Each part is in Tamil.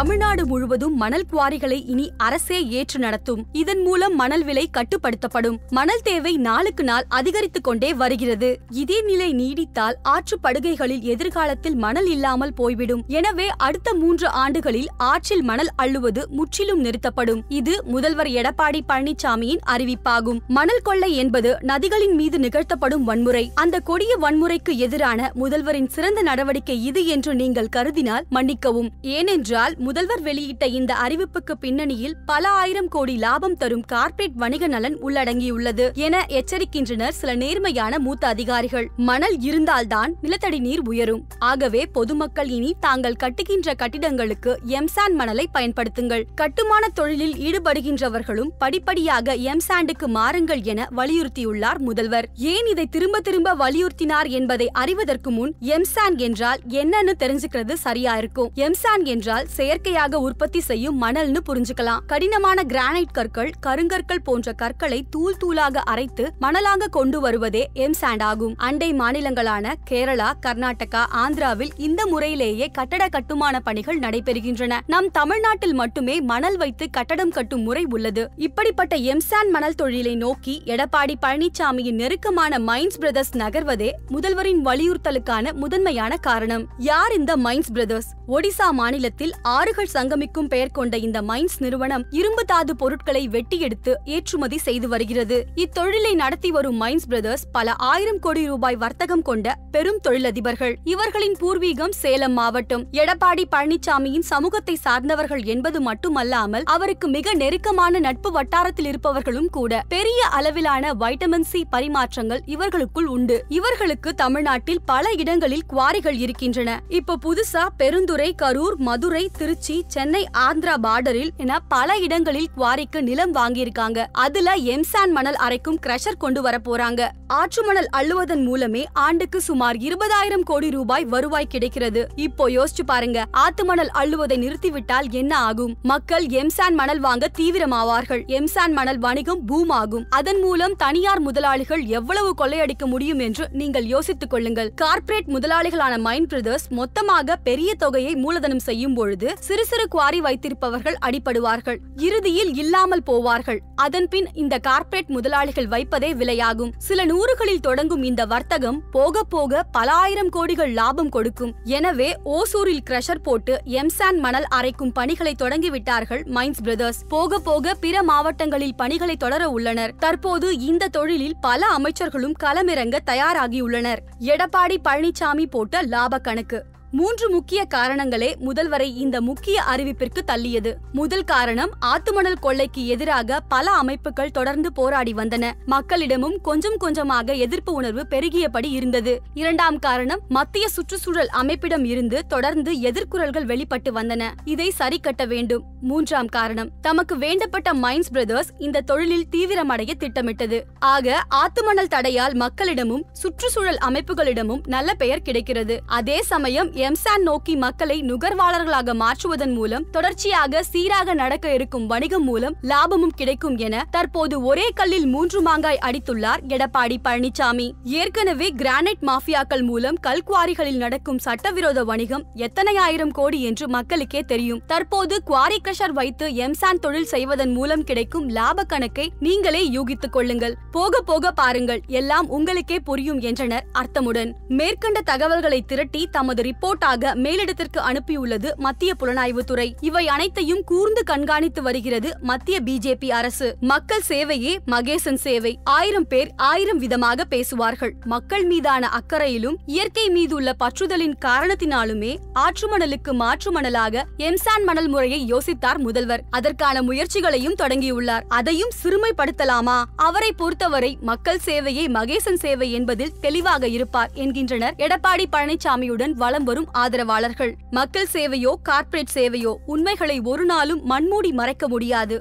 தமிழ்நாடு முழுவதும் மணல் குவாரிகளை இனி அரசே ஏற்று நடத்தும். இதன் மூலம் மணல் விலை கட்டுப்படுத்தப்படும். மணல் தேவை நாளுக்கு நாள் அதிகரித்துக் கொண்டே வருகிறது. இதே நிலை நீடித்தால் ஆற்று படுகைகளில் எதிர்காலத்தில் மணல் இல்லாமல் போய்விடும். எனவே அடுத்த மூன்று ஆண்டுகளில் ஆற்றில் மணல் அள்ளுவது முற்றிலும் நிறுத்தப்படும். இது முதல்வர் எடப்பாடி பழனிசாமியின் அறிவிப்பாகும். மணல் கொள்ளை என்பது நதிகளின் மீது நிகழ்த்தப்படும் வன்முறை. அந்த கொடிய வன்முறைக்கு எதிரான முதல்வரின் சிறந்த நடவடிக்கை இது என்று நீங்கள் கருதினால் மன்னிக்கவும். ஏனென்றால் முதல்வர் வெளியிட்ட இந்த அறிவிப்புக்கு பின்னணியில் பல ஆயிரம் கோடி லாபம் தரும் கார்ப்பரேட் வணிக நலன் உள்ளடங்கியுள்ளது என எச்சரிக்கின்றனர் சில நேர்மையான மூத்த அதிகாரிகள். மணல் இருந்தால்தான் நிலத்தடி நீர் உயரும். ஆகவே பொதுமக்கள் இனி தாங்கள் கட்டுகின்ற கட்டிடங்களுக்கு எம்சான் மணலை பயன்படுத்துங்கள். கட்டுமான தொழிலில் ஈடுபடுகின்றவர்களும் படிப்படியாக எம்சாண்டுக்கு மாறுங்கள் என வலியுறுத்தியுள்ளார் முதல்வர். ஏன் இதை திரும்ப திரும்ப வலியுறுத்தினார் என்பதை அறிவதற்கு முன் எம்சான் என்றால் என்னன்னு தெரிஞ்சுக்கிறது சரியா இருக்கும். எம்சான் என்றால் இயற்கையாக உற்பத்தி செய்யும் மணல்னு புரிஞ்சுக்கலாம். கடினமான கிரானைட் கற்கள் கருங்கற்கள் போன்ற கற்களை தூள் தூளாக அரைத்து மணலாக கொண்டு வருவதே எம்சாண்ட் ஆகும். அண்டை மாநிலங்களான கேரளா கர்நாடகா ஆந்திராவில் இந்த முறையிலேயே கட்டட கட்டுமான பணிகள் நடைபெறுகின்றன. நம் தமிழ்நாட்டில் மட்டுமே மணல் வைத்து கட்டடம் கட்டும் முறை உள்ளது. இப்படிப்பட்ட எம்சான் மணல் தொழிலை நோக்கி எடப்பாடி பழனிசாமியின் நெருக்கமான மைன்ஸ் பிரதர்ஸ் நகர்வதே முதல்வரின் வலியுறுத்தலுக்கான முதன்மையான காரணம். யார் இந்த மைன்ஸ் பிரதர்ஸ்? ஒடிசா மாநிலத்தில் ஆறுகள் சங்கமிக்கும் பெயர் கொண்ட இந்த மைன்ஸ் நிறுவனம் இரும்பு தாது பொருட்களை வெட்டி எடுத்து ஏற்றுமதி செய்து வருகிறது. இத்தொழிலை நடத்தி வரும் மைன்ஸ் பிரதர்ஸ் பல ஆயிரம் கோடி ரூபாய் வர்த்தகம் கொண்ட பெரும் தொழிலதிபர்கள். இவர்களின் பூர்வீகம் சேலம் மாவட்டம் எடப்பாடி பழனிசாமியின் சமூகத்தை சார்ந்தவர்கள் என்பது மட்டுமல்லாமல் அவருக்கு மிக நெருக்கமான நட்பு வட்டாரத்தில் இருப்பவர்களும் கூட. பெரிய அளவிலான வைட்டமின் சி பரிமாற்றங்கள் இவர்களுக்குள் உண்டு. இவர்களுக்கு தமிழ்நாட்டில் பல இடங்களில் குவாரிகள் இருக்கின்றன. இப்ப புதுசா பெருந்துறை கரூர் மதுரை திருச்சி சென்னை ஆந்திரா பார்டரில் என பல இடங்களில் குவாரிக்கு நிலம் வாங்கியிருக்காங்க. அதுல எம்சான் மணல் அரைக்கும் கிரஷர் கொண்டு வர போறாங்க. ஆற்று மணல் அள்ளுவதன் மூலமே ஆண்டுக்கு சுமார் இருபதாயிரம் கோடி ரூபாய் வருவாய் கிடைக்கிறது. இப்போ யோசிச்சு பாருங்க ஆத்து மணல் அள்ளுவதை நிறுத்திவிட்டால் என்ன ஆகும்? மக்கள் எம்சான் மணல் வாங்க தீவிரமாவார்கள். எம்சான் மணல் வணிகம் பூம் ஆகும் அதன் மூலம் தனியார் முதலாளிகள் எவ்வளவு கொள்ளையடிக்க முடியும் என்று நீங்கள் யோசித்துக் கொள்ளுங்கள். கார்ப்பரேட் முதலாளிகளான மைன் பிரதர்ஸ் மொத்தமாக பெரிய தொகையை மூலதனம் செய்யும் பொழுது சிறு சிறு குவாரி வைத்திருப்பவர்கள் அடிபடுவார்கள். இறுதியில் இல்லாமல் போவார்கள். அதன்பின் இந்த கார்ப்பரேட் முதலாளிகள் வைப்பதே விலையாகும். சில நூறுகளில் தொடங்கும் இந்த வர்த்தகம் போக போக பல ஆயிரம் கோடிகள் லாபம் கொடுக்கும். எனவே ஓசூரில் கிரஷர் போட்டு எம்சான் மணல் அரைக்கும் பணிகளை தொடங்கிவிட்டார்கள் மைன்ஸ் பிரதர்ஸ். போக போக பிற மாவட்டங்களில் பணிகளை தொடர உள்ளனர். தற்போது இந்த தொழிலில் பல அமைச்சர்களும் களமிறங்க தயாராகியுள்ளனர் எடப்பாடி பழனிசாமி போட்ட லாப கணக்கு. மூன்று முக்கிய காரணங்களே முதல்வரை இந்த முக்கிய அறிவிப்பிற்கு தள்ளியது. முதல் காரணம் ஆத்துமணல் கொள்ளைக்கு எதிராக பல அமைப்புகள் தொடர்ந்து போராடி வந்தன. மக்களிடமும் கொஞ்சம் கொஞ்சமாக எதிர்ப்பு உணர்வு பெருகியபடி இருந்தது. இரண்டாம் காரணம் மத்திய சுற்றுச்சூழல் அமைப்பிடம் இருந்து தொடர்ந்து எதிர்குரல்கள் வெளிப்பட்டு வந்தன. இதை சரி கட்ட வேண்டும். மூன்றாம் காரணம் தமக்கு வேண்டப்பட்ட மைன்ஸ் பிரதர்ஸ் இந்த தொழிலில் தீவிரமடைய திட்டமிட்டது. ஆக ஆத்துமணல் தடையால் மக்களிடமும் சுற்றுச்சூழல் அமைப்புகளிடமும் நல்ல பெயர் கிடைக்கிறது. அதே சமயம் எம்சான் நோக்கி மக்களை நுகர்வாளர்களாக மாற்றுவதன் மூலம் தொடர்ச்சியாக சீராக நடக்க இருக்கும் வணிகம் மூலம் லாபமும் கிடைக்கும் என தற்போது ஒரே கல்லில் மூன்று மாங்காய் அடித்துள்ளார் எடப்பாடி பழனிசாமி ஏற்கனவே கிரானைட் மாஃபியாக்கள் மூலம் கல்குவாரிகளில் நடக்கும் சட்டவிரோத வணிகம் எத்தனை ஆயிரம் கோடி என்று மக்களுக்கே தெரியும். தற்போது குவாரி கிரஷர் வைத்து எம்சான் தொழில் செய்வதன் மூலம் கிடைக்கும் லாப கணக்கை நீங்களே யூகித்துக் கொள்ளுங்கள். போக போக பாருங்கள் எல்லாம் உங்களுக்கே புரியும் என்றனர் அர்த்தமுடன். மேற்கண்ட தகவல்களை திரட்டி தமது ரிப்போர்ட் ரிப்போர்ட்டாக மேலிடத்திற்கு அனுப்பியுள்ளது மத்திய புலனாய்வுத்துறை. இவை அனைத்தையும் கூர்ந்து கண்காணித்து வருகிறது மத்திய பிஜேபி அரசு. மக்கள் சேவையே மகேசன் சேவை. ஆயிரம் பேர் ஆயிரம் விதமாக பேசுவார்கள். மக்கள் மீதான அக்கறையிலும் இயற்கை மீதுள்ள பற்றுதலின் காரணத்தினாலுமே ஆற்றுமணலுக்கு மாற்று மணலாக எம்சான் மணல் முறையை யோசித்தார் முதல்வர். அதற்கான முயற்சிகளையும் தொடங்கியுள்ளார். அதையும் சிறுமைப்படுத்தலாமா? அவரை பொறுத்தவரை மக்கள் சேவையே மகேசன் சேவை என்பதில் தெளிவாக இருப்பார் என்கின்றனர் எடப்பாடி பழனிசாமியுடன் வலம் வரும் ஆதரவாளர்கள். மக்கள் சேவையோ கார்ப்பரேட் சேவையோ உண்மைகளை ஒரு நாளும் மண்மூடி மறைக்க முடியாது.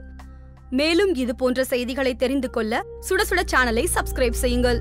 மேலும் இது போன்ற செய்திகளை தெரிந்து கொள்ள சுட சுட சேனலை சப்ஸ்கிரைப் செய்யுங்கள்.